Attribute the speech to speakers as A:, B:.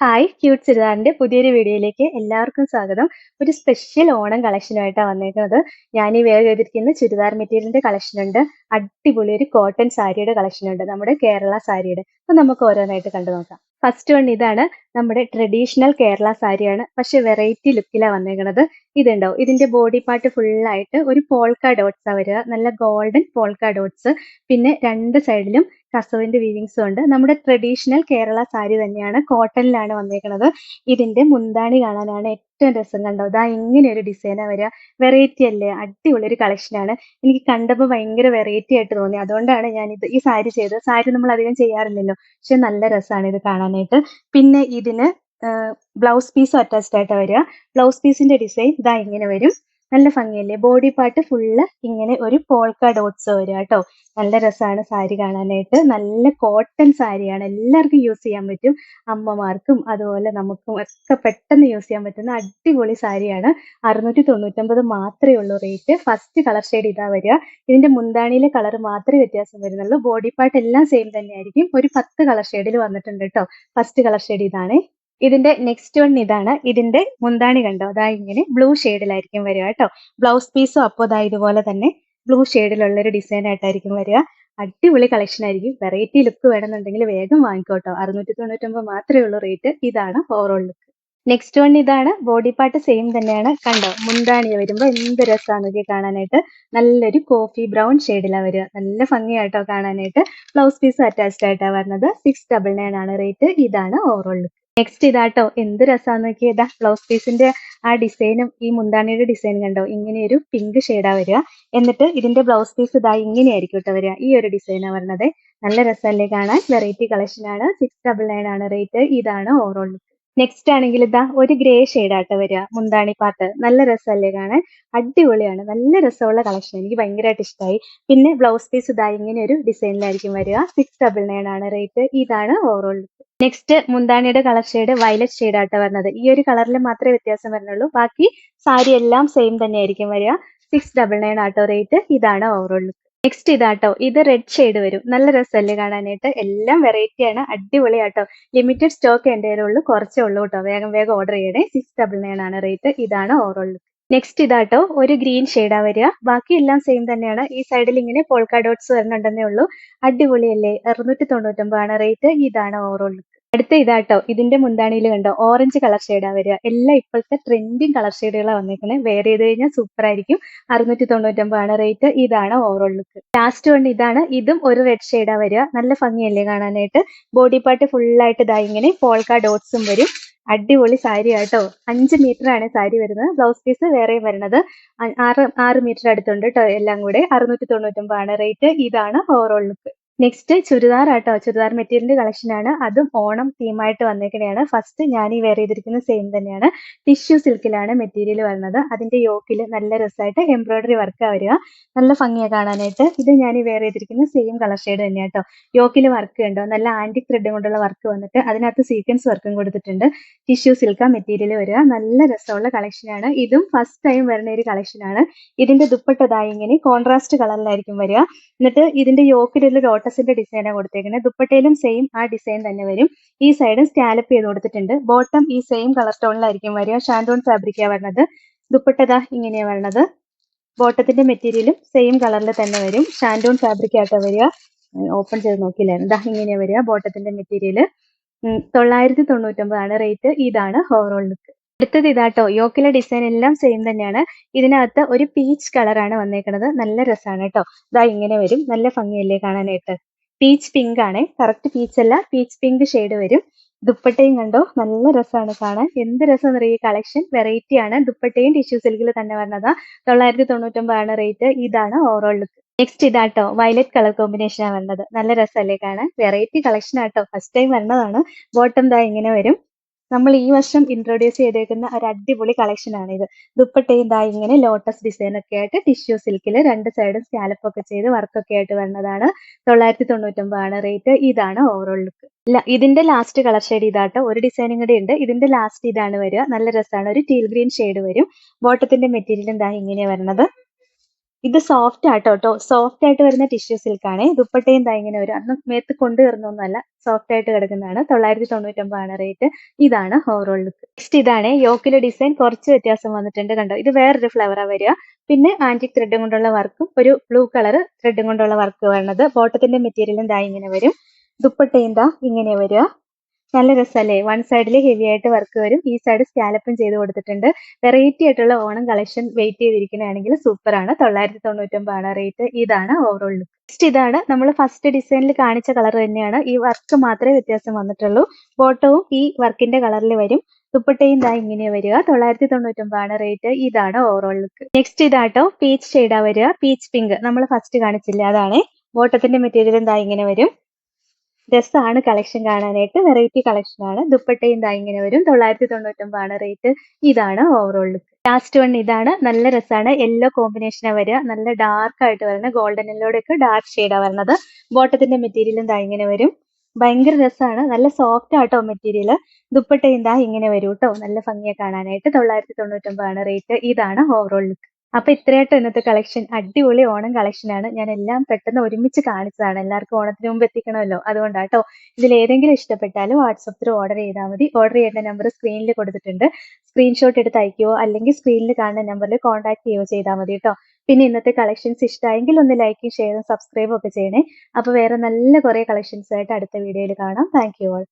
A: Hi cute ചുരിദാറിന്റെ പുതിയൊരു വീഡിയോയിലേക്ക് എല്ലാവർക്കും സ്വാഗതം. ഒരു സ്പെഷ്യൽ ഓണം കളക്ഷനുമായിട്ടാണ് വന്നിരിക്കുന്നത് ഞാൻ ഈ വേറെ ചെയ്തിരിക്കുന്ന ചുരിദാർ മെറ്റീരിയലിന്റെ കളക്ഷൻ ഉണ്ട്. അടിപൊളി ഒരു കോട്ടൺ സാരിയുടെ കളക്ഷൻ ഉണ്ട്. നമ്മുടെ കേരള സാരിയുടെ അപ്പൊ നമുക്ക് ഓരോന്നായിട്ട് കണ്ടു നോക്കാം. ഫസ്റ്റ് വൺ ഇതാണ് നമ്മുടെ ട്രഡീഷണൽ കേരള സാരിയാണ് പക്ഷെ വെറൈറ്റി ലുക്കിലാണ് വന്നേക്കുന്നത് ഇതുണ്ടാവും ഇതിന്റെ ബോഡി പാർട്ട് ഫുള്ളായിട്ട് ഒരു പോൾക്ക ഡോട്ട്സ് ആണ് വരിക. നല്ല ഗോൾഡൻ പോൾക്ക ഡോട്ട്സ് പിന്നെ രണ്ട് സൈഡിലും കസവിന്റെ വീവിങ്സും ഉണ്ട്. നമ്മുടെ ട്രഡീഷണൽ കേരള സാരി തന്നെയാണ് കോട്ടണിലാണ് വന്നേക്കുന്നത് ഇതിന്റെ മുന്താണി കാണാനാണ് ഏറ്റവും രസം കണ്ടോ ഇതാ ഇങ്ങനെ ഒരു ഡിസൈനാ വരിക. വെറൈറ്റി അല്ലേ? അടിപൊളി ഒരു കളക്ഷനാണ് എനിക്ക് കണ്ടപ്പോൾ ഭയങ്കര വെറൈറ്റി ആയിട്ട് തോന്നി. അതുകൊണ്ടാണ് ഞാൻ ഇത് ഈ സാരി ചെയ്തത്. സാരി നമ്മൾ അധികം ചെയ്യാറില്ലല്ലോ. പക്ഷെ നല്ല രസമാണ് ഇത് കാണാനായിട്ട്. പിന്നെ ഇതിന് ബ്ലൗസ് പീസും അറ്റാച്ച്ഡ് ആയിട്ട് വരിക. ബ്ലൗസ് പീസിന്റെ ഡിസൈൻ ഇതാ ഇങ്ങനെ വരും. നല്ല ഭംഗിയല്ലേ? ബോഡി പാർട്ട് ഫുള്ള് ഇങ്ങനെ ഒരു പോൾക്ക ഡോട്ട്സ് വരിക കേട്ടോ നല്ല രസമാണ് സാരി കാണാനായിട്ട്. നല്ല കോട്ടൺ സാരിയാണ് എല്ലാവർക്കും യൂസ് ചെയ്യാൻ പറ്റും. അമ്മമാർക്കും അതുപോലെ നമുക്കും ഒക്കെ പെട്ടെന്ന് യൂസ് ചെയ്യാൻ പറ്റുന്ന അടിപൊളി സാരിയാണ്. അറുന്നൂറ്റി തൊണ്ണൂറ്റൊമ്പത് മാത്രമേ ഉള്ളൂ റേറ്റ് ഫസ്റ്റ് കളർ ഷെയ്ഡ് ഇതാ വരിക ഇതിന്റെ മുന്താണിയിലെ കളർ മാത്രമേ വ്യത്യാസം വരുന്നുള്ളൂ. ബോഡി പാർട്ട് എല്ലാം സെയിം തന്നെയായിരിക്കും. ഒരു പത്ത് കളർ ഷെയ്ഡിൽ വന്നിട്ടുണ്ട് കേട്ടോ ഫസ്റ്റ് കളർ ഷെയ്ഡ് ഇതാണ്. ഇതിന്റെ നെക്സ്റ്റ് വൺ ഇതാണ്. ഇതിന്റെ മുന്താണി കണ്ടോ? അതാ ഇങ്ങനെ ബ്ലൂ ഷെയ്ഡിലായിരിക്കും വരിക കേട്ടോ. ബ്ലൗസ് പീസും അപ്പോൾ അതാ ഇതുപോലെ തന്നെ ബ്ലൂ ഷെയ്ഡിലുള്ള ഒരു ഡിസൈൻ ആയിട്ടായിരിക്കും വരിക. അടിപൊളി കളക്ഷൻ ആയിരിക്കും. വെറൈറ്റി ലുക്ക് വേണമെന്നുണ്ടെങ്കിൽ വേഗം വാങ്ങിക്കോട്ടോ അറുന്നൂറ്റി തൊണ്ണൂറ്റൊമ്പത് മാത്രമേ ഉള്ളൂ റേറ്റ് ഇതാണ് ഓവറോൾ ലുക്ക് നെക്സ്റ്റ് വൺ ഇതാണ്. ബോഡി പാർട്ട് സെയിം തന്നെയാണ്. കണ്ടോ? മുന്താണി വരുമ്പോൾ എന്ത് രസമാണ് കാണാനായിട്ട്. നല്ലൊരു കോഫി ബ്രൗൺ ഷെയ്ഡിലാണ് വരിക. നല്ല ഭംഗിയായിട്ടോ കാണാനായിട്ട്. ബ്ലൗസ് പീസ് അറ്റാച്ച്ഡ് ആയിട്ടാണ് വരുന്നത്. സിക്സ് ഡബിൾ നയൻ ആണ് റേറ്റ് ഇതാണ് ഓവറോൾ ലുക്ക് നെക്സ്റ്റ് ഇതാട്ടോ. എന്ത് രസമാണെന്ന് നോക്കിയതാ ബ്ലൗസ് പീസിന്റെ ആ ഡിസൈനും ഈ മുന്താണിയുടെ ഡിസൈൻ കണ്ടോ? ഇങ്ങനെ ഒരു പിങ്ക് ഷെയ്ഡാ വരിക. എന്നിട്ട് ഇതിന്റെ ബ്ലൗസ് പീസ് ഇതാ ഇങ്ങനെയായിരിക്കും കേട്ടോ വരിക. ഈ ഒരു ഡിസൈനാണ് വരുന്നത് നല്ല രസമല്ലേ കാണാൻ. വെറൈറ്റി കളക്ഷൻ ആണ്. സിക്സ് ഡബിൾ നയൻ ആണ് റേറ്റ് ഇതാണ് ഓവറോൾ നെക്സ്റ്റ് ആണെങ്കിൽ ഇതാ ഒരു ഗ്രേ ഷെയ്ഡായിട്ട് വരിക. മുന്താണി പാട്ട്. നല്ല രസമല്ലേ കാണാൻ? അടിപൊളിയാണ്. നല്ല രസമുള്ള കളക്ഷൻ എനിക്ക് ഭയങ്കരമായിട്ട് ഇഷ്ടമായി പിന്നെ ബ്ലൗസ് പീസ് ഇതാ ഇങ്ങനെ ഒരു ഡിസൈനിലായിരിക്കും വരിക. സിക്സ് ഡബിൾ നയൻ ആണ് റേറ്റ് ഇതാണ് ഓവറോൾ നെക്സ്റ്റ് മുന്താണിയുടെ കളർ ഷെയ്ഡ് വയലറ്റ് ഷെയ്ഡ് ആട്ടോ വരുന്നത് ഈ ഒരു കളറിൽ മാത്രമേ വ്യത്യാസം വരുന്നുള്ളൂ ബാക്കി സാരി എല്ലാം സെയിം തന്നെ ആയിരിക്കും വരിക. സിക്സ് ഡബിൾ നയൻ ആട്ടോ റേറ്റ് ഇതാണ് ഓവറോൾ ലുക്ക് നെക്സ്റ്റ് ഇതാട്ടോ. ഇത് റെഡ് ഷെയ്ഡ് വരും. നല്ല രസമല്ലേ കാണാനായിട്ട്? എല്ലാം വെറൈറ്റി ആണ്. അടിപൊളിയാട്ടോ. ലിമിറ്റഡ് സ്റ്റോക്ക് എന്റെ ഉള്ളൂ കുറച്ചേ ഉള്ളൂ കേട്ടോ. വേഗം വേഗം ഓർഡർ ചെയ്യണേ. സിക്സ് ഡബിൾ നയൻ ആണ് റേറ്റ് ഇതാണ് ഓവറോൾ ലുക്ക് നെക്സ്റ്റ് ഇതാട്ടോ. ഒരു ഗ്രീൻ ഷെയ്ഡാ വരിക. ബാക്കി എല്ലാം സെയിം തന്നെയാണ്. ഈ സൈഡിൽ ഇങ്ങനെ പോൾക്കാ ഡോട്ട്സ് വരുന്നുണ്ടെന്നേ ഉള്ളൂ. അടിപൊളിയല്ലേ? അറുന്നൂറ്റി തൊണ്ണൂറ്റൊമ്പതാണ് റേറ്റ് ഇതാണ് ഓവറോൾ അടുത്ത ഇതാട്ടോ. ഇതിന്റെ മുന്താണിയിൽ കണ്ടോ? ഓറഞ്ച് കളർ ഷെയ്ഡാ വരിക. എല്ലാം ഇപ്പോഴത്തെ ട്രെൻഡിങ് കളർ ഷെയ്ഡുകളാണ് വന്നിരിക്കുന്നത് വേറെ ചെയ്ത് കഴിഞ്ഞാൽ സൂപ്പർ ആയിരിക്കും. അറുന്നൂറ്റി തൊണ്ണൂറ്റൊമ്പതാണ് റേറ്റ് ഇതാണ് ഓവറോൾ ലുക്ക് ലാസ്റ്റ് വൺ ഇതാണ്. ഇതും ഒരു റെഡ് ഷെയ്ഡാ വരിക. നല്ല ഭംഗിയല്ലേ കാണാനായിട്ട്? ബോഡി പാർട്ട് ഫുള്ളായിട്ട് ഇതാ ഇങ്ങനെ പോൾക്ക ഡോട്ട്സും വരും. അടിപൊളി സാരി ആട്ടോ. അഞ്ച് മീറ്റർ ആണ് സാരി വരുന്നത്. ബ്ലൗസ് പീസ് വേറെയും വരുന്നത് ആറ് ആറ് മീറ്റർ അടുത്തുണ്ട് കേട്ടോ എല്ലാം കൂടെ. അറുന്നൂറ്റി തൊണ്ണൂറ്റൊമ്പതാണ് റേറ്റ് ഇതാണ് ഓവറോൾ ലുക്ക് നെക്സ്റ്റ് ചുരിദാർ ആട്ടോ. ചുരിദാർ മെറ്റീരിയലിന്റെ കളക്ഷൻ ആണ്. അതും ഓണം തീമായിട്ട് വന്നിരിക്കുന്നതാണ് ഫസ്റ്റ് ഞാൻ ഈ വെയർ ചെയ്തിരിക്കുന്ന സെയിം തന്നെയാണ്. ടിഷ്യൂ സിൽക്കിലാണ് മെറ്റീരിയൽ വരുന്നത്. അതിന്റെ യോക്കിൽ നല്ല രസമായിട്ട് എംബ്രോയിഡറി വർക്ക് വരിക. നല്ല ഭംഗിയാണ് കാണാനായിട്ട്. ഇത് ഞാൻ ഈ വെയർ ചെയ്തിരിക്കുന്ന സെയിം കളർ ഷെയ്ഡ് തന്നെയാണ് കേട്ടോ യോക്കിൽ വർക്ക് ഉണ്ടോ? നല്ല ആന്റിക് ത്രെഡ് കൊണ്ടുള്ള വർക്ക് വന്നിട്ട് അതിനകത്ത് സീക്വൻസ് വർക്കും കൊടുത്തിട്ടുണ്ട്. ടിഷ്യൂ സിൽക്ക മെറ്റീരിയൽ വരിക. നല്ല രസമുള്ള കളക്ഷനാണ് ഇതും ഫസ്റ്റ് ടൈം വരുന്ന ഒരു കളക്ഷനാണ് ഇതിന്റെ ദുപ്പട്ടതായി ഇങ്ങനെ കോൺട്രാസ്റ്റ് കളറിലായിരിക്കും വരിക. എന്നിട്ട് ഇതിന്റെ യോക്കിലുള്ള ലോട്ടസിന്റെ ഡിസൈനാണ് കൊടുത്തേക്കുന്നത് ദുപ്പട്ടയിലും സെയിം ആ ഡിസൈൻ തന്നെ വരും. ഈ സൈഡും സ്കാലപ്പ് ചെയ്ത് കൊടുത്തിട്ടുണ്ട്. ബോട്ടം ഈ സെയിം കളർ ടോണിലായിരിക്കും വരിക. ഷാൻഡോൺ ഫാബ്രിക്കാണ് വരുന്നത് ദുപ്പട്ടത ഇങ്ങനെയാണ് വരുന്നത് ബോട്ടത്തിന്റെ മെറ്റീരിയലും സെയിം കളറിൽ തന്നെ വരും. ഷാൻഡോൺ ഫാബ്രിക് വരിക. ഓപ്പൺ ചെയ്ത് നോക്കിയില്ലായിരുന്നു ദാ ഇങ്ങനെയാണ് വരിക. ബോട്ടത്തിന്റെ മെറ്റീരിയൽ തൊള്ളായിരത്തി തൊണ്ണൂറ്റൊമ്പതാണ് റേറ്റ് ഇതാണ് ഓവറോൾ ലുക്ക് അടുത്തത് ഇതാട്ടോ യോക്കിലെ ഡിസൈൻ എല്ലാം സെയിം തന്നെയാണ്. ഇതിനകത്ത് ഒരു പീച്ച് കളറാണ് വന്നേക്കുന്നത് നല്ല രസമാണ് കേട്ടോ. ഇതാ ഇങ്ങനെ വരും. നല്ല ഭംഗിയല്ലേ കാണാനായിട്ട്. പീച്ച് പിങ്ക് ആണ്. കറക്റ്റ് പീച്ച് അല്ല. പീച്ച് പിങ്ക് ഷെയ്ഡ് വരും. ദുപ്പട്ടയും കണ്ടോ? നല്ല രസമാണ് കാണാൻ. എന്ത് രസം ഈ കളക്ഷൻ വെറൈറ്റി ആണ്. ദുപ്പട്ടയും ടിഷ്യൂ സിൽക്കിൽ തന്നെ വരുന്നതാ തൊള്ളായിരത്തി തൊണ്ണൂറ്റൊമ്പതാണ് റേറ്റ് ഇതാണ് ഓവറോൾ ലുക്ക് നെക്സ്റ്റ് ഇതാട്ടോ. വയലറ്റ് കളർ കോമ്പിനേഷൻ ആണ് വരുന്നത് നല്ല രസമല്ലേ കാണാൻ. വെറൈറ്റി കളക്ഷൻ ആട്ടോ. ഫസ്റ്റ് ടൈം വരുന്നതാണ് ബോട്ടം ദാ ഇങ്ങനെ വരും. നമ്മൾ ഈ വർഷം ഇൻട്രൊഡ്യൂസ് ചെയ്തേക്കുന്ന ഒരു അടിപൊളി കളക്ഷൻ ആണ് ഇത് ദുപ്പട്ടയും ദാ ഇങ്ങനെ ലോട്ടസ് ഡിസൈൻ ഒക്കെ ആയിട്ട് ടിഷ്യൂ സിൽക്കിൽ രണ്ട് സൈഡും സ്കാലപ്പ് ഒക്കെ ചെയ്ത് വർക്കൊക്കെ ആയിട്ട് വരുന്നതാണ് തൊള്ളായിരത്തി തൊണ്ണൂറ്റൊമ്പതാണ് റേറ്റ് ഇതാണ് ഓവറോൾ ലുക്ക് ഇതിന്റെ ലാസ്റ്റ് കളർ ഷെയ്ഡ് ഇതാട്ടോ. ഒരു ഡിസൈനും കൂടെ ഉണ്ട് ഇതിന്റെ ലാസ്റ്റ് ഇതാണ് വരിക. നല്ല രസമാണ് ഒരു ടീൽ ഗ്രീൻ ഷെയ്ഡ് വരും. ബോട്ടത്തിന്റെ മെറ്റീരിയൽ എന്താ ഇങ്ങനെയാണ് വരുന്നത് ഇത് സോഫ്റ്റ് ആട്ടോ കേട്ടോ സോഫ്റ്റ് ആയിട്ട് വരുന്ന ടിഷ്യൂ സിൽക്ക് ആണ്. ദുപ്പട്ടയും ദാ ഇങ്ങനെ വരും അന്ന് മേത്ത് കൊണ്ടു കയറുന്നൊന്നുമല്ല സോഫ്റ്റ് ആയിട്ട് കിടക്കുന്നതാണ്. തൊള്ളായിരത്തി തൊണ്ണൂറ്റൊമ്പതാണ് റേറ്റ് ഇതാണ് ഓവറോൾ ലുക്ക് നെക്സ്റ്റ് ഇതാണ് യോക്കിലെ ഡിസൈൻ കുറച്ച് വ്യത്യാസം വന്നിട്ടുണ്ട് കണ്ടോ? ഇത് വേറൊരു ഫ്ലവറാ വരിക. പിന്നെ ആന്റിക് ത്രെഡും കൊണ്ടുള്ള വർക്കും ഒരു ബ്ലൂ കളർ ത്രെഡും കൊണ്ടുള്ള വർക്ക് വരുന്നത് ബോട്ടത്തിന്റെ മെറ്റീരിയലും ദാ ഇങ്ങനെ വരും. ദുപ്പട്ടയും ദാ ഇങ്ങനെ വരിക. നല്ല രസമല്ലേ വൺ സൈഡിൽ ഹെവി ആയിട്ട് വർക്ക് വരും ഈ സൈഡ് സ്കാലപ്പും ചെയ്ത് കൊടുത്തിട്ടുണ്ട്. വെറൈറ്റി ആയിട്ടുള്ള ഓണം കളക്ഷൻ വെയിറ്റ് ചെയ്തിരിക്കുകയാണെങ്കിൽ സൂപ്പർ ആണ്. തൊള്ളായിരത്തി തൊണ്ണൂറ്റൊമ്പതാണ് റേറ്റ് ഇതാണ് ഓവറോൾ ലുക്ക് നെക്സ്റ്റ് ഇതാണ് നമ്മൾ ഫസ്റ്റ് ഡിസൈനിൽ കാണിച്ച കളർ തന്നെയാണ്. ഈ വർക്ക് മാത്രമേ വ്യത്യാസം വന്നിട്ടുള്ളൂ. ബോട്ടവും ഈ വർക്കിന്റെ കളറിൽ വരും. ദുപ്പട്ടയും ദാ ഇങ്ങനെ വരിക. തൊള്ളായിരത്തി തൊണ്ണൂറ്റൊമ്പതാണ് റേറ്റ് ഇതാണ് ഓവറോൾ ലുക്ക് നെക്സ്റ്റ് ഇതാട്ടോ പീച്ച് ഷെയ്ഡാ വരിക. പീച്ച് പിങ്ക് നമ്മൾ ഫസ്റ്റ് കാണിച്ചില്ല? അതാണ്. ബോട്ടത്തിന്റെ മെറ്റീരിയൽ എന്താ ഇങ്ങനെ വരും. രസമാണ് കളക്ഷൻ കാണാനായിട്ട്. വെറൈറ്റി കളക്ഷൻ ആണ്. ദുപ്പട്ടയും ദാ ഇങ്ങനെ വരും. തൊള്ളായിരത്തി തൊണ്ണൂറ്റൊമ്പതാണ് റേറ്റ് ഇതാണ് ഓവറോൾ ലുക്ക് ലാസ്റ്റ് വൺ ഇതാണ്. നല്ല രസമാണ് യെല്ലോ കോമ്പിനേഷനാണ് വരിക. നല്ല ഡാർക്ക് ആയിട്ട് വരുന്നത് ഗോൾഡൻ യെല്ലോയുടെ ഒക്കെ ഡാർക്ക് ഷെയ്ഡാണ് വരുന്നത്. ബോട്ടത്തിന്റെ മെറ്റീരിയലും ദാ ഇങ്ങനെ വരും. ഭയങ്കര രസമാണ് നല്ല സോഫ്റ്റ് ആട്ടോ മെറ്റീരിയൽ ദുപ്പട്ട ദാ ഇങ്ങനെ വരും കേട്ടോ നല്ല ഭംഗിയെ കാണാനായിട്ട്. തൊള്ളായിരത്തി തൊണ്ണൂറ്റൊമ്പതാണ് റേറ്റ് ഇതാണ് ഓവറോൾ ലുക്ക് അപ്പൊ ഇത്രയായിട്ട് ഇന്നത്തെ കളക്ഷൻ അടിപൊളി ഓണം കളക്ഷൻ ആണ്. ഞാൻ എല്ലാം പെട്ടെന്ന് ഒരുമിച്ച് കാണിച്ചതാണ്. എല്ലാവർക്കും ഓണത്തിന് മുമ്പ് എത്തിക്കണമല്ലോ. അതുകൊണ്ടാട്ടോ. ഇതിൽ ഏതെങ്കിലും ഇഷ്ടപ്പെട്ടാലും വാട്സപ്പ് ത്രൂ ഓർഡർ ചെയ്താൽ മതി. ഓർഡർ ചെയ്യേണ്ട നമ്പർ സ്ക്രീനിൽ കൊടുത്തിട്ടുണ്ട്. സ്ക്രീൻഷോട്ട് എടുത്ത് അയക്കുകയോ അല്ലെങ്കിൽ സ്ക്രീനിൽ കാണുന്ന നമ്പറിൽ കോൺടാക്ട് ചെയ്യുകയോ ചെയ്താൽ മതി കേട്ടോ പിന്നെ ഇന്നത്തെ കളക്ഷൻസ് ഇഷ്ടമായെങ്കിൽ ഒന്ന് ലൈക്കും ഷെയറും സബ്സ്ക്രൈബും ഒക്കെ ചെയ്യണേ. അപ്പൊ വേറെ നല്ല കുറെ കളക്ഷൻസ് ആയിട്ട് അടുത്ത വീഡിയോയിൽ കാണാം. Thank you all